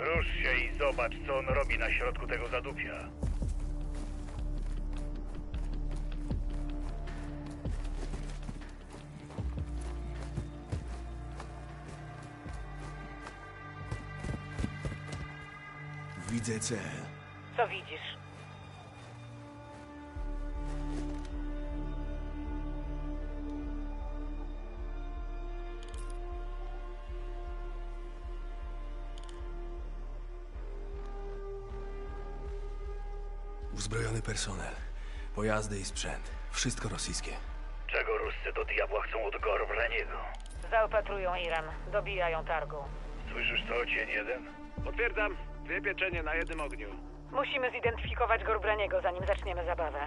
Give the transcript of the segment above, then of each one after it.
Rusz się i zobacz, co on robi na środku tego zadupia. Widzę cel. Co widzisz? Personel. Pojazdy i sprzęt. Wszystko rosyjskie. Czego Ruscy do diabła chcą od Gorbraniego? Zaopatrują Iran, dobijają targu. Słyszysz to, cień jeden? Potwierdzam. Dwie pieczenie na jednym ogniu. Musimy zidentyfikować Gorbraniego, zanim zaczniemy zabawę.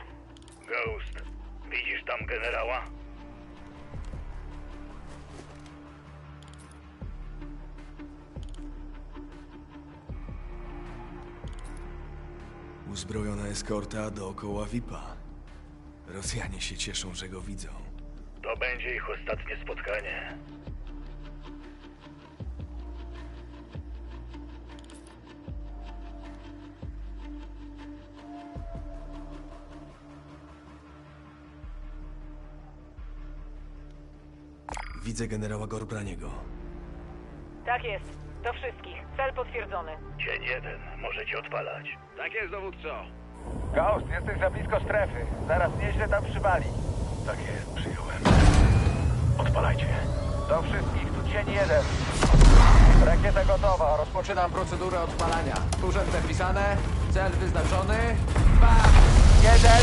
Ghost, widzisz tam generała? Uzbrojona eskorta dookoła VIP-a. Rosjanie się cieszą, że go widzą. To będzie ich ostatnie spotkanie. Widzę generała Gorbraniego. Tak jest. Do wszystkich. Cel potwierdzony. Cień jeden, możecie odpalać. Tak jest, dowódco. Ghost, jesteś za blisko strefy. Zaraz nieźle tam przywali. Tak jest, przyjąłem. Odpalajcie. Do wszystkich, tu cień jeden. Rakieta gotowa, rozpoczynam procedurę odpalania. Urzęd zapisane, cel wyznaczony. Dwa, jeden.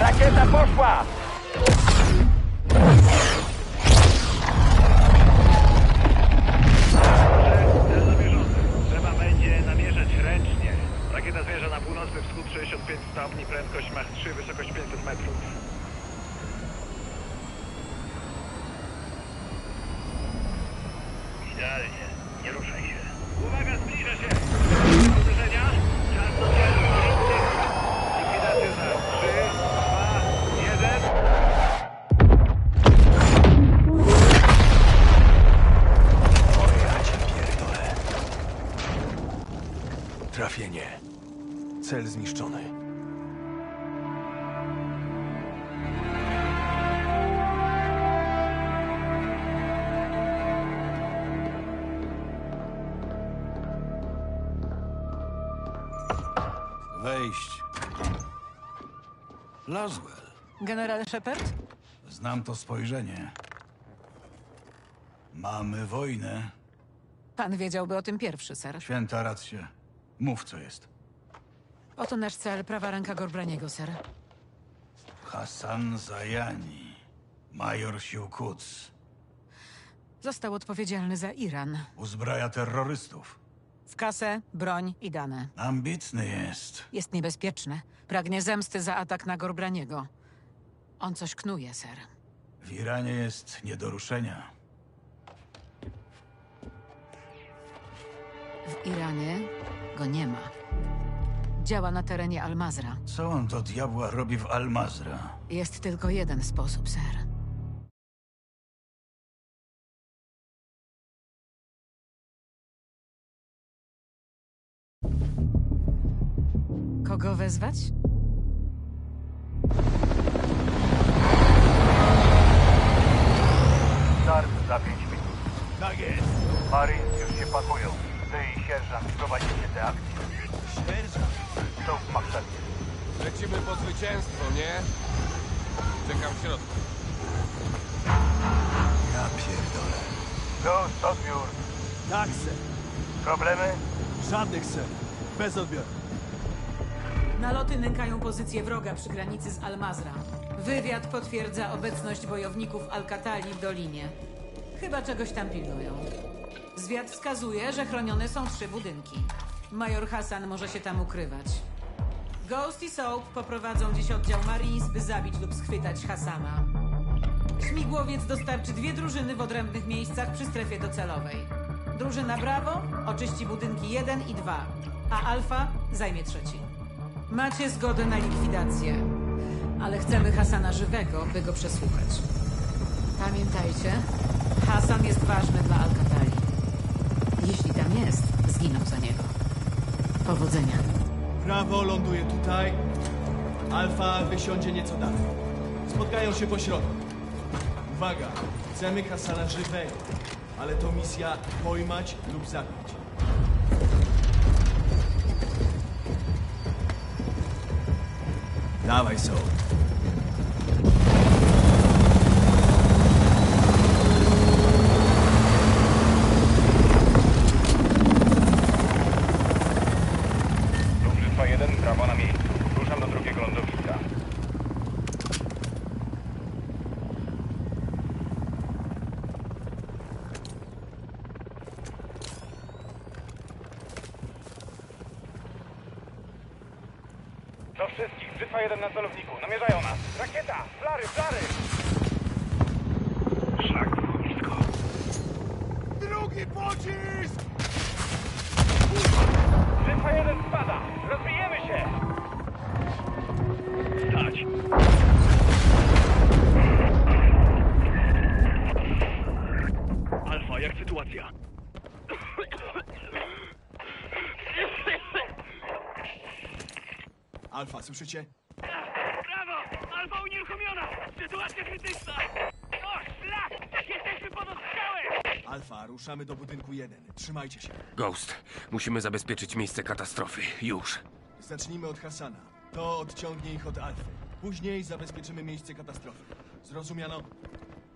Rakieta poszła! 65 stopni, prędkość Mach 3, wysokość 500 metrów. Idealnie, nie ruszaj się. Uwaga, zbliża się! Laswell. General Shepard? Znam to spojrzenie. Mamy wojnę. Pan wiedziałby o tym pierwszy, ser. Święta rację. Mów, co jest. Oto nasz cel, prawa ręka Gorbraniego, ser. Hassan Zajani. Major sił Quds. Został odpowiedzialny za Iran. Uzbraja terrorystów. W kasę, broń i dane. Ambitny jest. Jest niebezpieczny. Pragnie zemsty za atak na Gorbraniego. On coś knuje, ser. W Iranie jest nie do ruszenia. W Iranie go nie ma. Działa na terenie Almazra. Co on do diabła robi w Al-Mazra? Jest tylko jeden sposób, ser. Kogo wezwać? Start za 5 minut. Tak jest. Marines już się pakują. Ty i sierżant prowadzicie tę akcję. Sierżant. Są w Maksadzie. Lecimy po zwycięstwo, nie? Czekam w środku. Ja pierdolę. Ghost, odbiór. Tak, ser. Problemy? Żadnych, ser. Bez odbioru. Naloty nękają pozycję wroga przy granicy z Almazra. Wywiad potwierdza obecność bojowników Alcatali w dolinie. Chyba czegoś tam pilnują. Zwiad wskazuje, że chronione są trzy budynki. Major Hassan może się tam ukrywać. Ghost i Soap poprowadzą dziś oddział Marines, by zabić lub schwytać Hassana. Śmigłowiec dostarczy dwie drużyny w odrębnych miejscach przy strefie docelowej. Drużyna Bravo oczyści budynki 1 i 2, a Alfa zajmie trzeci. Macie zgodę na likwidację, ale chcemy Hasana żywego, by go przesłuchać. Pamiętajcie, Hasan jest ważny dla Alcatali. zginął za niego. Powodzenia. Prawo ląduje tutaj. Alfa wysiądzie nieco dalej. Spotkają się po środku. Uwaga, chcemy Hasana żywego, ale to misja pojmać lub zabić. Dawaj, Soul. Alfa, słyszycie? Brawo! Alfa unieruchomiona! Sytuacja krytyczna! O, szlak! Jesteśmy pod ostrzałem! Alfa, ruszamy do budynku 1. Trzymajcie się. Ghost, musimy zabezpieczyć miejsce katastrofy. Już. Zacznijmy od Hasana. To odciągnie ich od Alfy. Później zabezpieczymy miejsce katastrofy. Zrozumiano?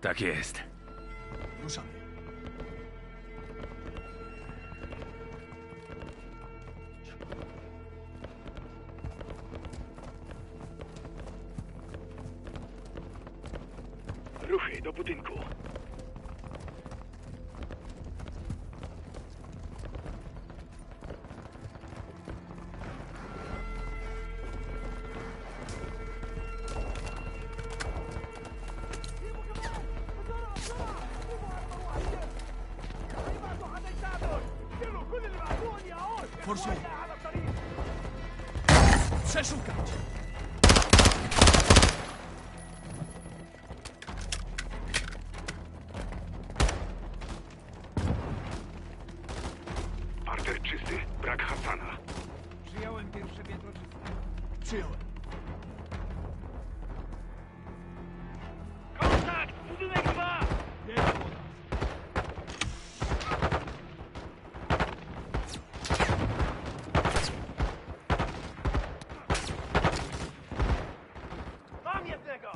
Tak jest. Ruszamy. Ruchy do budynku. Przyjąłem. Kontakt! Budynek 2! Jedź po nas. Mam jednego!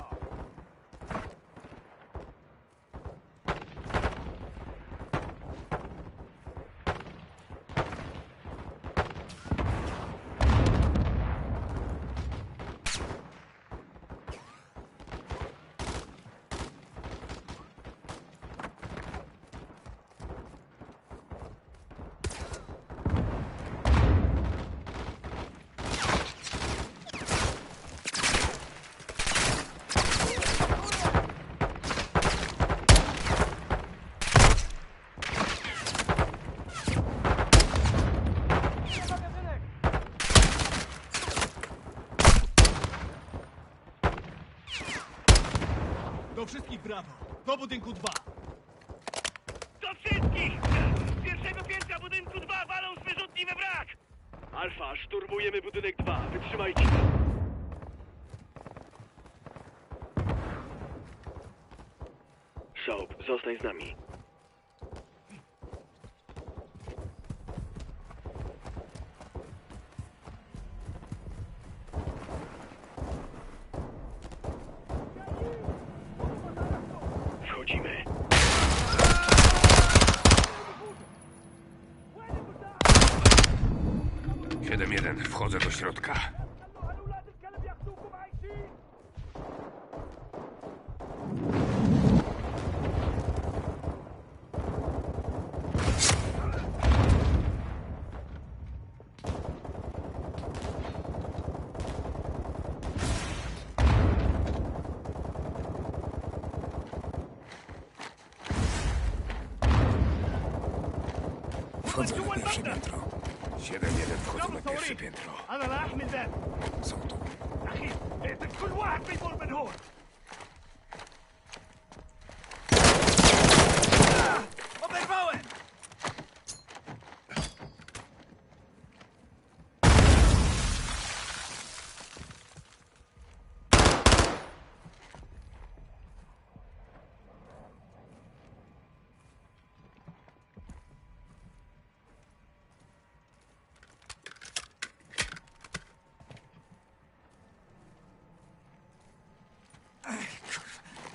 Do wszystkich brawo! Do budynku 2! Do wszystkich! Z pierwszego piętra budynku 2 walą z wyrzutni we brak! Alfa, szturmujemy budynek 2. Wytrzymajcie. Soap, zostań z nami. Wchodzimy. Siedem jeden. Wchodzę do środka. Siedem jeden. Wchodzę na pierwsze piętro. أنا لا أحمل ذات Są tu. أخي اقتل كل واحد بيمر من هون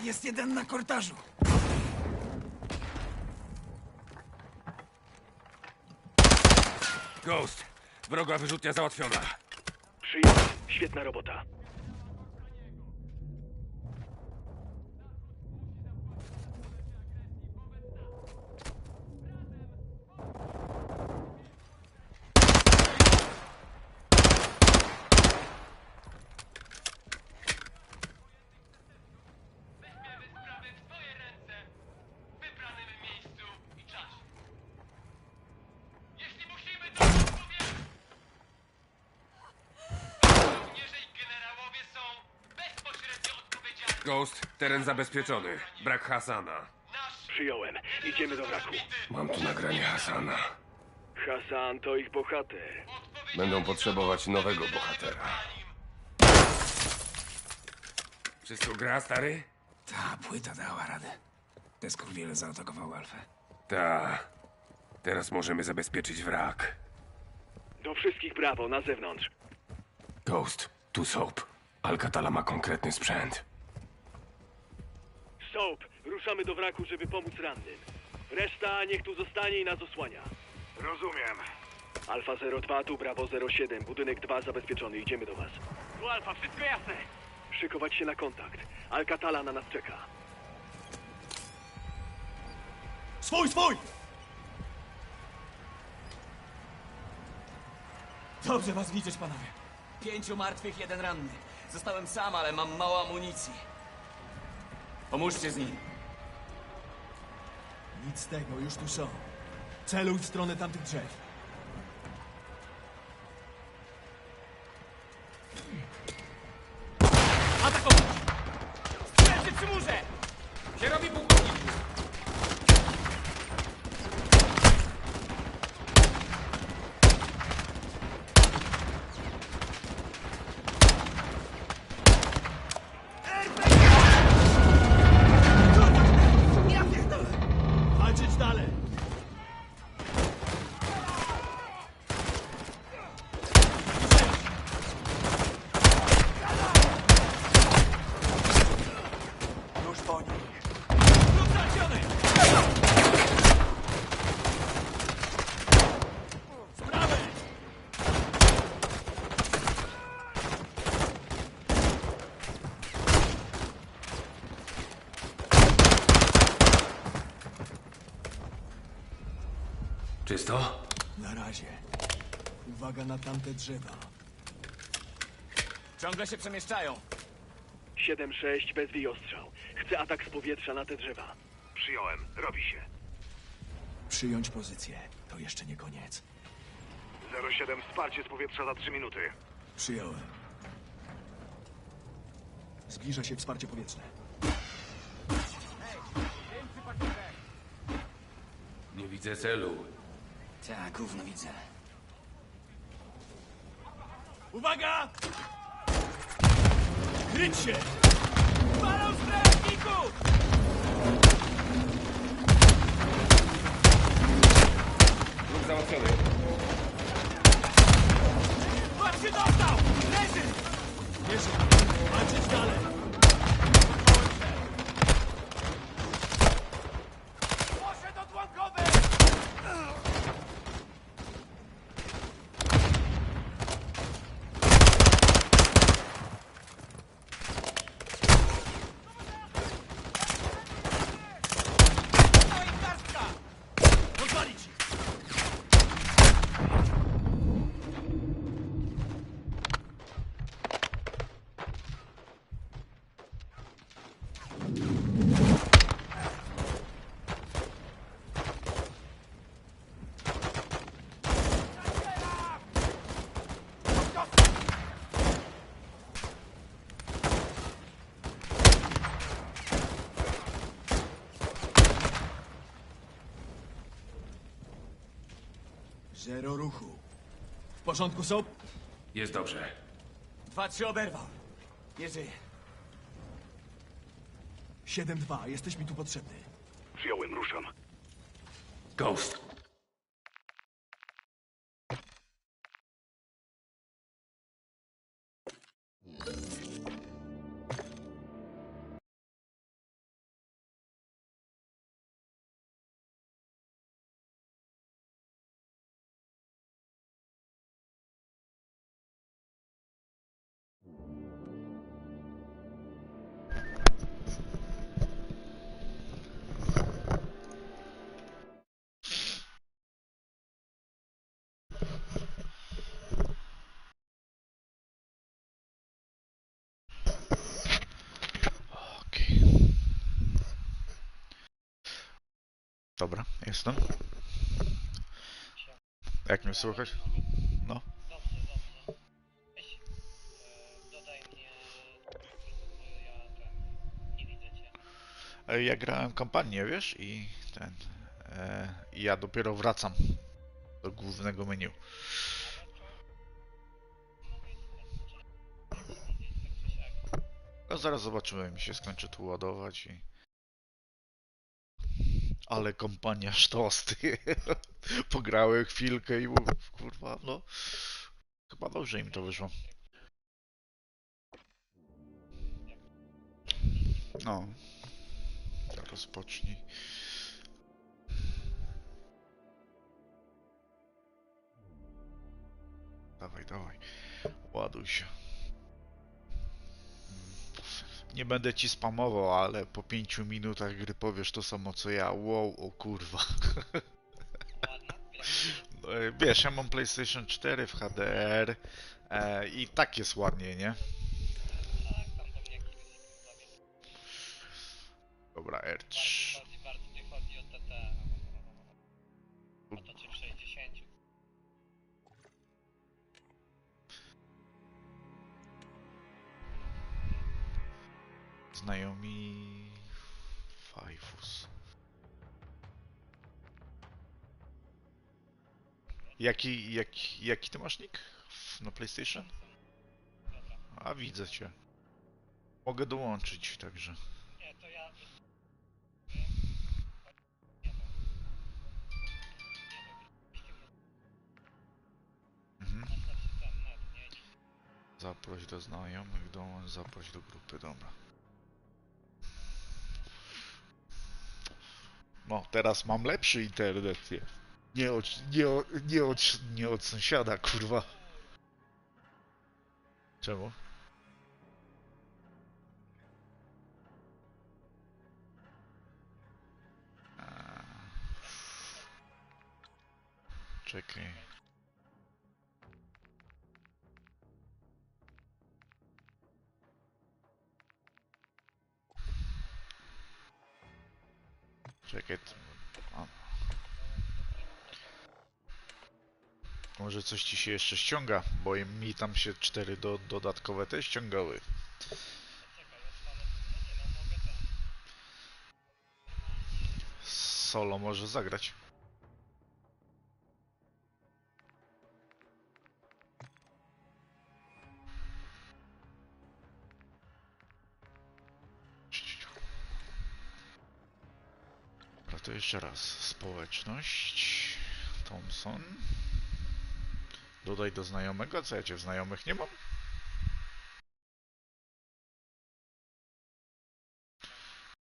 Jest jeden na korytarzu. Ghost, wroga wyrzutnia załatwiona. Przyjąłem. Świetna robota. Weźmiemy sprawę w swoje ręce w wybranym miejscu i czasie. Jeśli musimy, to powiem! Żołnierze i generałowie są bezpośrednio odpowiedzialni. Ghost, teren zabezpieczony. Brak Hasana. Przyjąłem. Idziemy do wraku. Mam tu nagranie Hasana. Hasan to ich bohater. Będą potrzebować nowego bohatera. Wszystko gra, stary? Ta płyta dała radę. Te skurwiele zaatakowały Alfę. Ta. Teraz możemy zabezpieczyć wrak. Do wszystkich brawo, na zewnątrz. Ghost, tu Soap. Alcatala ma konkretny sprzęt. Soap, ruszamy do wraku, żeby pomóc rannym. Reszta niech tu zostanie i nas osłania. Rozumiem. Alfa 02, tu Bravo 07. Budynek 2 zabezpieczony. Idziemy do was. Tu Alfa, wszystko jasne. Szykować się na kontakt. Alcatala na nas czeka. Swój, swój! Dobrze was widzieć, panowie. Pięciu martwych, jeden ranny. Zostałem sam, ale mam mało amunicji. Pomóżcie z nim. Nic z tego, już tu są. Celuj w stronę tamtych drzew. Atakować! Strzelcy przy murze! Się robi pułkowniku! Walczyć dalej! Już po nich. Lud trafiony! Czysto? Na razie. Uwaga na tamte drzewa. Ciągle się przemieszczają. 7-6 bez ostrzał. Chcę atak z powietrza na te drzewa. Przyjąłem. Robi się. Przyjąć pozycję. To jeszcze nie koniec. 07 wsparcie z powietrza za 3 minuty. Przyjąłem. Zbliża się wsparcie powietrzne. Nie widzę celu. Tak, gówno widzę. Uwaga! Kryć się! Palą strażników! Lud załatwiony. Patrz się dostał! Leży! Wierzę! Walczyć dalej! Zero ruchu. W porządku, Soap? Jest dobrze. Dwa, trzy oberwał. Nie żyje. 7-2, jesteś mi tu potrzebny. Przyjąłem. Ruszam. Ghost, Dobra, jestem. Jak mnie słychać? No. E, Ja grałem kampanię, wiesz, i ten. E, i ja dopiero wracam do głównego menu. No zaraz zobaczymy, mi się skończy tu ładować i... Ale kompania sztosty. Pograłem chwilkę i mówię, kurwa, no... Chyba dobrze im to wyszło. No. Rozpocznij. Dawaj, dawaj. Ładuj się. Nie będę ci spamował, ale po pięciu minutach gry powiesz to samo co ja. Wow, o kurwa. No, Wiesz, ja mam PlayStation 4 w HDR e, i tak jest ładnie, nie? Dobra, R3. Znajomi Fajfus. Jaki, jaki, jaki ty masz nick na PlayStation? A widzę cię. Mogę dołączyć także. Mhm. Zaproś do znajomych, dołącz, zaproś do grupy, dobra. No, teraz mam lepszy internet, nie? Nie od, nie, od, nie, od, nie od sąsiada, kurwa. Czemu? Czekaj. Czekaj. Może coś ci się jeszcze ściąga, bo mi tam się cztery do, dodatkowe te ściągały. Solo może zagrać. To jeszcze raz. Społeczność. Thompson. Dodaj do znajomego. Co ja cię w znajomych nie mam?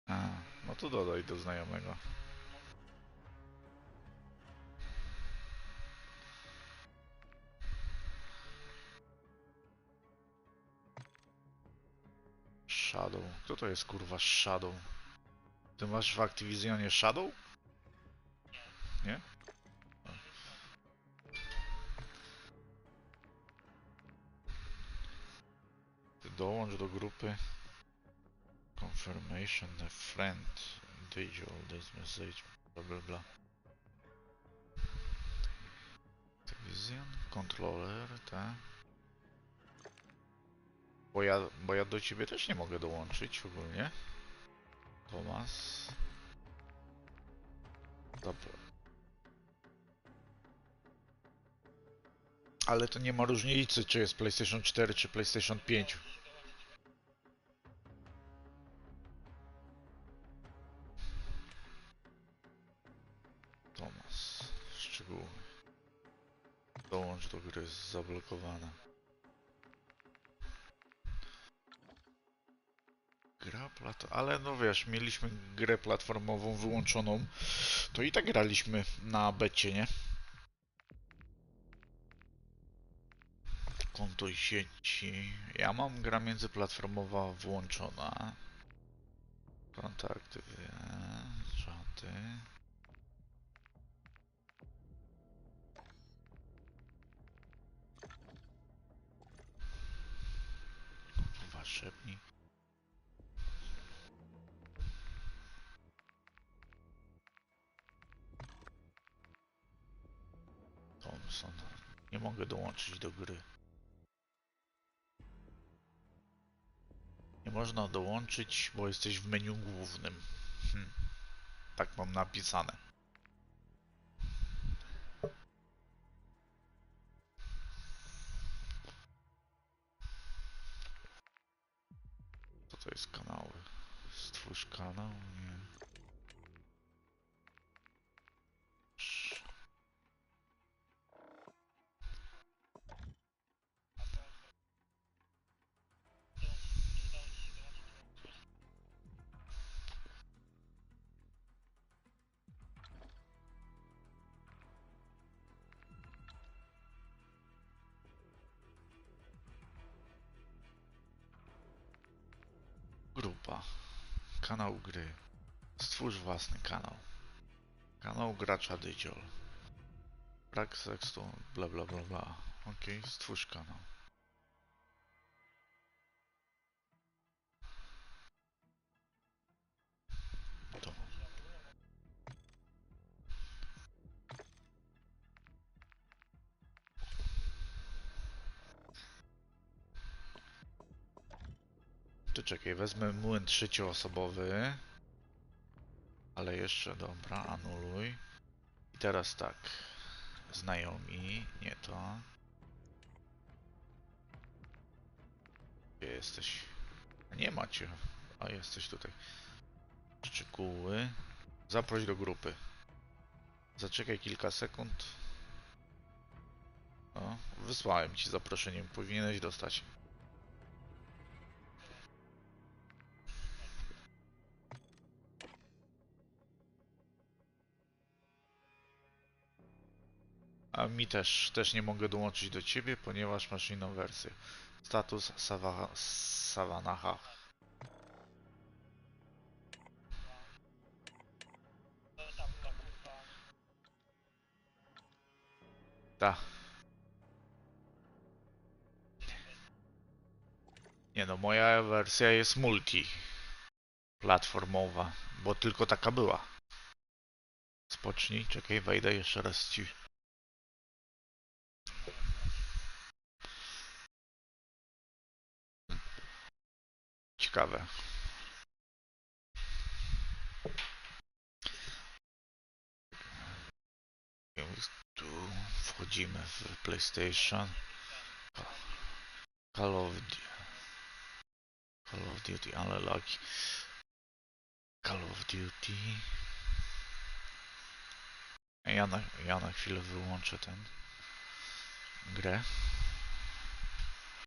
A, no to dodaj do znajomego. Shadow. Kto to jest kurwa Shadow? Ty masz w Activisionie Shadow? Nie? Ty dołącz do grupy. Confirmation a friend. Individual this message. Bla bla bla. Activision, controller, tak. Bo ja, bo ja do ciebie też nie mogę dołączyć ogólnie. Tomas. Dobra. Ale to nie ma różnicy, czy jest PlayStation 4, czy PlayStation 5. Tomas. Szczegóły. Dołącz do gry zablokowana. Ale no wiesz, mieliśmy grę platformową wyłączoną, to i tak graliśmy na becie, nie? Konto sieci. Ja mam gra międzyplatformowa włączona. Kontakty, wie, czaty. Kurwa, Nie mogę dołączyć do gry. Nie można dołączyć, bo jesteś w menu głównym. Hm. Tak mam napisane. Grupa. Kanał gry. Stwórz własny kanał. Kanał gracza Dydziol. Brak seksu, bla bla bla bla. Okej, stwórz kanał. Czekaj, wezmę młyn trzecioosobowy. Ale jeszcze, dobra, anuluj. I teraz tak. Znajomi, nie to. Gdzie jesteś? Nie macie. A jesteś tutaj. Szczegóły. Zaproś do grupy. Zaczekaj kilka sekund. O, wysłałem ci zaproszenie. Powinieneś dostać. Mi też, też nie mogę dołączyć do ciebie, ponieważ masz inną wersję. Status Sawa, Savanaha. Ta. Nie no, moja wersja jest multi. Platformowa, bo tylko taka była. Spocznij, czekaj, wejdę jeszcze raz ci. Tu wchodzimy w PlayStation. Call of Duty. Call of Duty, ale lagi. Call of Duty. Ja na, ja na chwilę wyłączę ten grę.